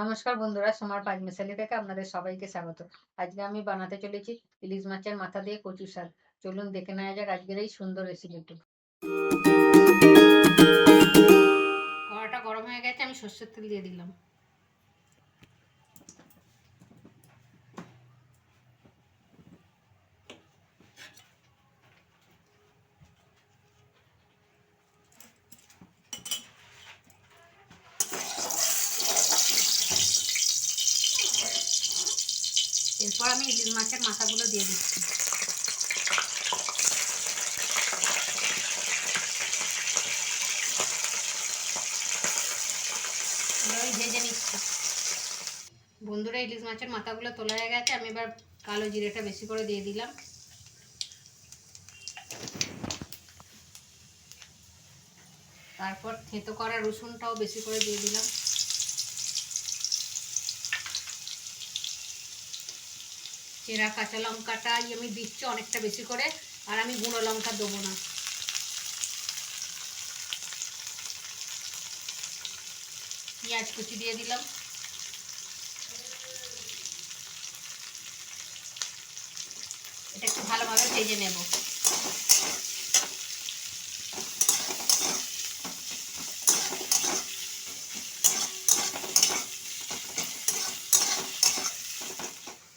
নমস্কার বন্ধুরা সোমার পাঁচ মিশালি থেকে আপনাদের সবাইকে স্বাগত। আজকে আমি বানাতে চলেছি ইলিশ মাছের মাথা দিয়ে কচু শাক। চলুন দেখে নেওয়া যাক আজকের এই সুন্দর রেসিপিটি কড়াটা গরম হয়ে গেছে, আমি সর্ষের তেল দিয়ে দিলাম। এরপর আমি ইলিশ মাছের মাথাগুলো দিয়ে দিচ্ছি। ভেজে নিচ্ছি। বন্ধুরা ইলিশ মাছের মাথাগুলো তোলা হয়ে গেছে। আমি এবার কালো জিরেটা বেশি করে দিয়ে দিলাম। তারপর থেতো করা রসুনটাও বেশি করে দিয়ে দিলাম। চেরা কাঁচা লঙ্কাটাই আমি দিচ্ছি অনেকটা বেশি করে, আর আমি গুঁড়ো লঙ্কা দেবো না। পেঁয়াজ কুচি দিয়ে দিলাম। এটা একটু ভালোভাবে ভেজে নেব।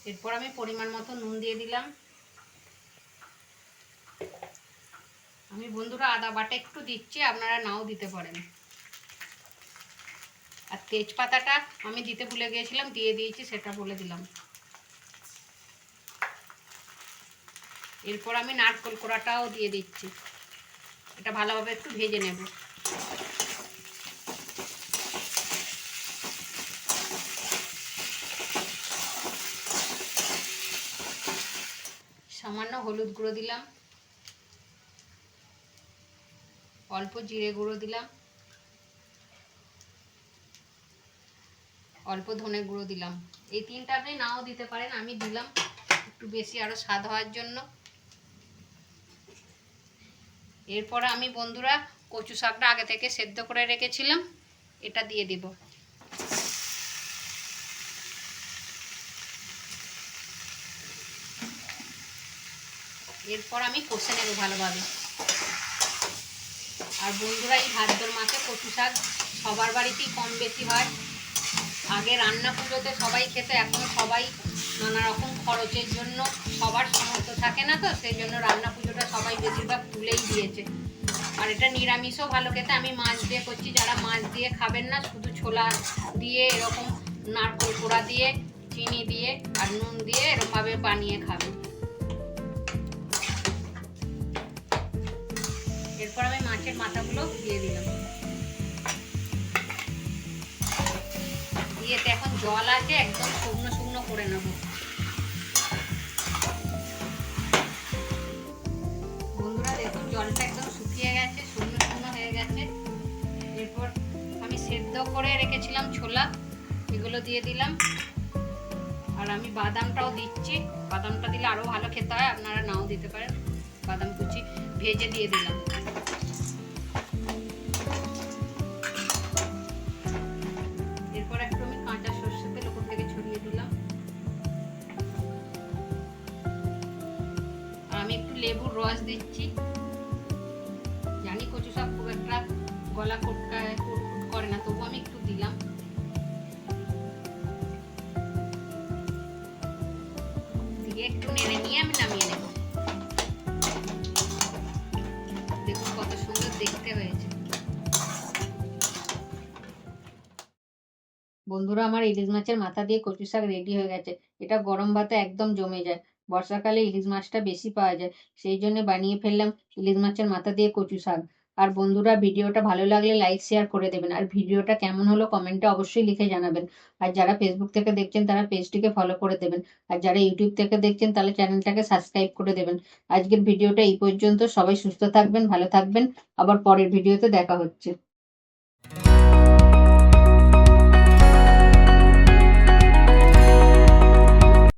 এরপর আমি পরিমাণ মতো নুন দিয়ে দিলাম। আমি বন্ধুরা আদা বাটা একটু দিচ্ছি, আপনারা নাও দিতে পারেন। আর তেজপাতাটা আমি দিতে ভুলে গিয়েছিলাম, দিয়ে দিয়েছি, সেটা বলে দিলাম। এরপর আমি নারকল কোড়াটাও দিয়ে দিচ্ছি। এটা ভালোভাবে একটু ভেজে নেব। সামান্য হলুদ গুঁড়ো দিলাম। অল্প জিরে গুঁড়ো দিলাম। অল্প ধনে গুঁড়ো দিলাম। এই তিনটা আপনি নাও দিতে পারেন, আমি দিলাম। একটু বেশি আরও স্বাদ হওয়ার জন্য। এরপর আমি বন্ধুরা কচু শাকটা আগে থেকে সেদ্ধ করে রেখেছিলাম, এটা দিয়ে দিব। এরপর আমি কষে নেব ভালোভাবে। আর বন্ধুরা, এই ভাদ্র মাসে কচু শাক সবার বাড়িতেই কম বেশি হয়। আগে রান্না পুজোতে সবাই খেতে, এখন সবাই নানা রকম খরচের জন্য সবার সামর্থ্য থাকে না তো, সেই জন্য রান্না পুজোটা সবাই বেশিরভাগ তুলেই দিয়েছে। আর এটা নিরামিষও ভালো খেতে, আমি মাছ দিয়ে করছি, যারা মাছ দিয়ে খাবেন না, শুধু ছোলা দিয়ে, এরকম নারকল কোড়া দিয়ে, চিনি দিয়ে আর নুন দিয়ে এরকমভাবে বানিয়ে খাবেন এরপর আমি মাছের মাথাগুলো দিয়ে দিলাম। দিয়েতে এখন জল আছে, একদম শুকনো শুকনো করে নেব। বন্ধুরা, দেখুন, জলটা একদম শুকিয়ে গেছে, শুকনো শুকনো হয়ে গেছে। এরপর আমি সেদ্ধ করে রেখেছিলাম ছোলা, এগুলো দিয়ে দিলাম। আর আমি বাদামটাও দিচ্ছি। বাদামটা দিলে আরও ভালো খেতে হয়, আপনারা নাও দিতে পারেন। বাদাম কুচি ভেজে দিয়ে দিলাম। এরপর একটু আমি কাঁচা সর্ষে তেল উপর থেকে ছড়িয়ে দিলাম। আমি একটু লেবুর রস দিচ্ছি। জানি কচু শাক খুব একটা গলা কোটকায় করে না তবু আমি একটু দিলাম। দিয়ে একটু নেড়ে নিয়ে আমি নামিয়ে নেব। দেখতে হয়েছে বন্ধুরা, আমার ইলিশ মাছের মাথা দিয়ে কচু শাক রেডি হয়ে গেছে। এটা গরম ভাতে একদম জমে যায়। বর্ষাকালে ইলিশ মাছটা বেশি পাওয়া যায়। সেই জন্য বানিয়ে ফেললাম ইলিশ মাছের মাথা দিয়ে কচু শাক। আর বন্ধুরা, ভিডিওটা ভালো লাগলে লাইক শেয়ার করে দেবেন। আর ভিডিওটা কেমন হলো কমেন্টে অবশ্যই লিখে জানাবেন। আর যারা ফেসবুক থেকে দেখছেন, তারা পেজটিকে ফলো করে দেবেন। আর যারা ইউটিউব থেকে দেখছেন, তাহলে চ্যানেলটাকে সাবস্ক্রাইব করে দেবেন। আজকের ভিডিওটা এই পর্যন্ত। সবাই সুস্থ থাকবেন, ভালো থাকবেন। আবার পরের ভিডিওতে দেখা হচ্ছে।